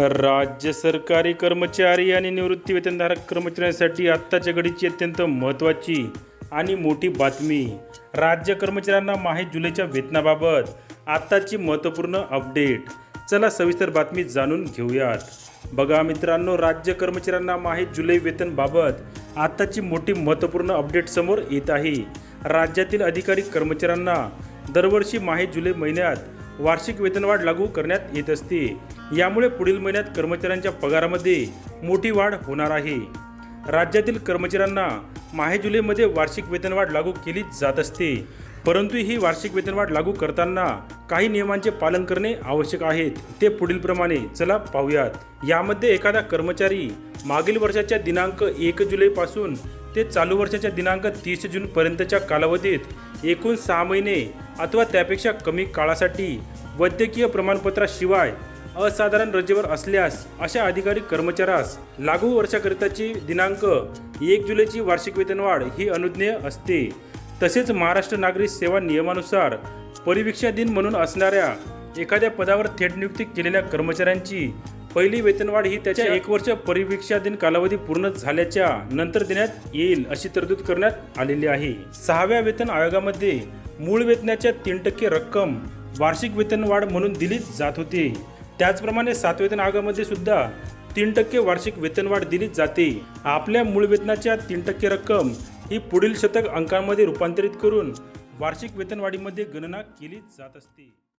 राज्य सरकारी कर्मचारी आणि निवृत्ती वेतनधारक कर्मचाऱ्यांसाठी आत्ताच्या घडीची अत्यंत महत्त्वाची आणि मोठी बातमी. राज्य कर्मचाऱ्यांना माहे जुलैच्या वेतनाबाबत आत्ताची महत्त्वपूर्ण अपडेट. चला सविस्तर बातमी जाणून घेऊयात. बघा मित्रांनो राज्य कर्मचाऱ्यांना माहे जुलै वेतनबाबत आत्ताची मोठी महत्त्वपूर्ण अपडेट समोर येत आहे. राज्यातील अधिकारी कर्मचाऱ्यांना दरवर्षी माहे जुलै महिन्यात वार्षिक वेतनवाढ लागू करण्यात येत असते. यामुळे पुढील महिन्यात कर्मचाऱ्यांच्या पगारामध्ये मोठी वाढ होणार आहे. राज्यातील कर्मचाऱ्यांना माहे जुलैमध्ये वार्षिक वेतनवाढ लागू केली जात असते. परंतु ही वार्षिक वेतनवाढ लागू करताना काही नियमांचे पालन करणे आवश्यक आहेत. ते पुढीलप्रमाणे चला पाहूयात. यामध्ये एखादा कर्मचारी मागील वर्षाच्या दिनांक एक जुलैपासून ते चालू वर्षाच्या दिनांक तीस जूनपर्यंतच्या कालावधीत एकूण सहा महिने अथवा त्यापेक्षा कमी काळासाठी वैद्यकीय प्रमाणपत्राशिवाय असाधारण रजेवर असल्यास अशा अधिकारी कर्मचाऱ्यास लागू वर्षाकरिताची दिनांक एक जुलैची वार्षिक वेतनवाढ ही अनुज्ञेय असते. तसेच महाराष्ट्र नागरिक सेवा नियमानुसार परिवीक्षा दिन म्हणून असणाऱ्या एखाद्या पदावर थेट नियुक्ती केलेल्या कर्मचाऱ्यांची पहिली वेतनवाढ ही त्याच्या एक वर्ष परिवीक्षा दिन कालावधी पूर्ण झाल्याच्यानंतर देण्यात येईल अशी तरतूद करण्यात आलेली आहे. सहाव्या वेतन आयोगामध्ये मूळ वेतनाच्या तीन टक्के रक्कम वार्षिक वेतनवाढ म्हणून दिली जात होती. त्याचप्रमाणे सातवेतन आयोगामध्ये सुद्धा तीन टक्के वार्षिक वेतनवाढ दिली जाते. आपल्या मूळ वेतनाच्या तीन टक्के रक्कम ही पुढील शतक अंकांमध्ये रूपांतरित करून वार्षिक वेतनवाढीमध्ये गणना केली जात असते.